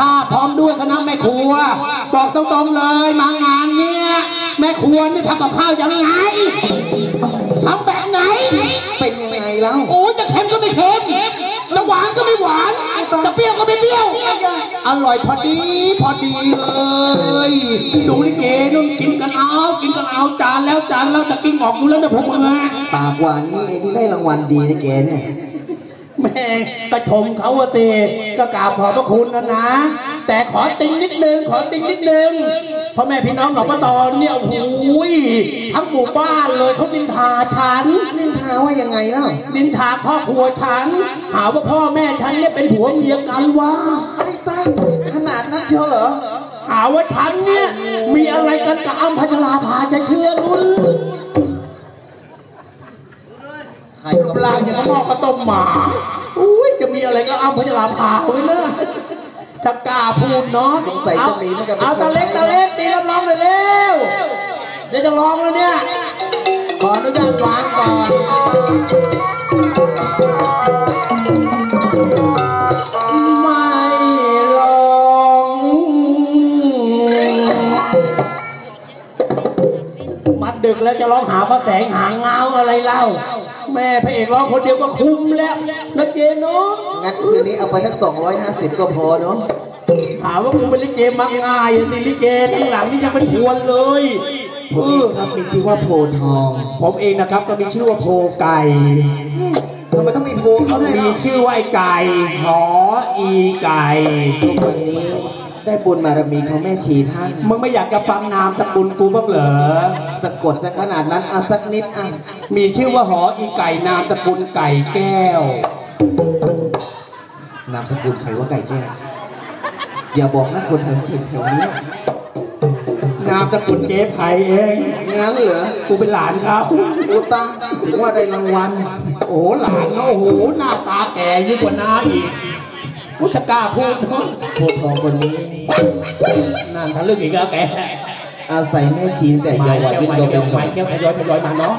ถ้าพร้อมด้วยคณะแม่ครัว บอกตรงๆเลยมางานเนี้ยแม่ครัวนี่ทำกับข้าวยังไงทำแบบไหน เป็นยังไงแล้ว โอ้ยจะเค็มก็ไม่เค็มจะหวานก็ไม่หวานจะเปรี้ยวก็ไม่เปรี้ยวอร่อยพอดีพอดีเลยดูลิเกนู่นกินกันเอากินกันเอาจานแล้วจานแล้วจะกินออกอยู่แล้วนะผมเออปากหวานนี่เองที่ได้รางวัลดีนะแกเนี่ย แม่ก็ชมเขาอะสิก็กราบขอบพระคุณนะนะ แต่ขอติงนิดนึงขอติงนิดนึงพ่อแม่พี่น้องหนองปะตอนเนี่ยโอ้โหยทั้งหมู่บ้านเลยเขาดินทาฉันนินทาว่ายังไงเล่าดินทาครอบครัวฉัน หาว่าพ่อแม่ฉันเนี่ยเป็นผัวเมียกันวะไอ้ตั้งขนาดนั้นเชียวเหรอหาว่าฉันเนี่ยมีอะไรกันกับอัมพัชราภาจะเชื่อนุนใครรูปร่างอย่างกับหม้อข้าวต้มหมาอุ้ย จะมีอะไรก็อัมพัชราภาไว้เนอะจะกล้าพูดเนาะสงสัยเอาจะหนีมันจะเอาตะเล็กตะเล็กตีรับรองเลยเร็วเดี๋ยวจะร้องแล้วเนี่ยขออนุญาตวางก่อนไม่ลองมัดดึกแล้วจะร้องหาพระแสงหางเงาอะไรเล่า แม่พระเอกร้องคนเดียวก็คุ้มแล้วนะเจเนาะงั้นคืนนี้เอาไปสัก250 ก็พอเนาะถามว่ากูเป็นลิเกมักง่ายสิลิเกทั้งหลังนี่ยังเป็นพวนเลยผมเองครับมีชื่อว่าโพธิ์ทอง ผมเองนะครับก็มีชื่อว่าโพไก่ทำไมต้องมีโพธิ์เขาด้วยมีเนาะชื่อว่าไอ้ไก่หออีไก่ทุกวันนี้ ได้บุญบารมีของแม่ชีท่าน มึงไม่อยากจะฟังนามตระกูลกูบ้างเหรอ สะกดซะขนาดนั้นเอาสักนิดอะมีชื่อว่าหออีไก่นามตระกูลไก่แก้ว นามสกุลใครว่าไก่แก้ว อย่าบอกนะคนทางเขตแถวนี้นามตระกูลเจ๊ไผ่เอง งั้นเหรอ กูเป็นหลานเขาอุตาถึงว่าได้รางวัล โอ้โหหลานเขาโอ้โหหน้าตาแก่ยิ่งกว่าน้าอีก กูจะกล้าพูดเนอะโพธิ์ทองคนนี้นั่นทะลึ่งอีกแล้วแกอาศัยแม่ชีตั้งแต่มาเยาว์แก้ววัยมาเป็นแก้วโดมาเป็นแก้วทยอยทยอยมาเนาะ